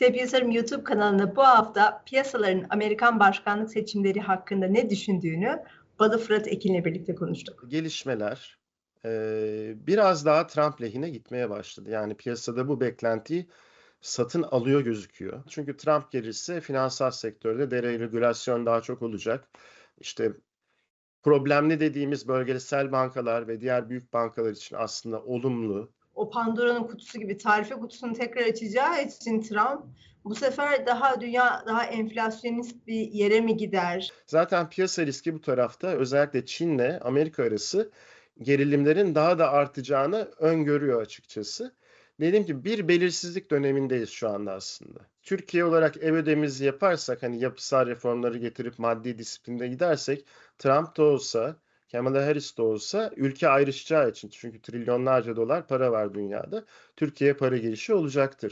Yatırım YouTube kanalında bu hafta piyasaların Amerikan başkanlık seçimleri hakkında ne düşündüğünü Balı Fırat Ekin'le birlikte konuştuk. Gelişmeler e, biraz daha Trump lehine gitmeye başladı. Yani piyasada bu beklentiyi satın alıyor gözüküyor. Çünkü Trump gelirse finansal sektörde deregülasyon daha çok olacak. İşte problemli dediğimiz bölgesel bankalar ve diğer büyük bankalar için aslında olumlu. O Pandora'nın kutusu gibi tarife kutusunu tekrar açacağı için Trump bu sefer daha dünya daha enflasyonist bir yere mi gider? Zaten piyasa riski bu tarafta özellikle Çin'le Amerika arası gerilimlerin daha da artacağını öngörüyor açıkçası. Dediğim gibi bir belirsizlik dönemindeyiz şu anda aslında. Türkiye olarak ev ödememizi yaparsak hani yapısal reformları getirip maddi disiplinde gidersek Trump da olsa Kamala Harris de olsa ülke ayrışacağı için çünkü trilyonlarca dolar para var dünyada. Türkiye'ye para girişi olacaktır.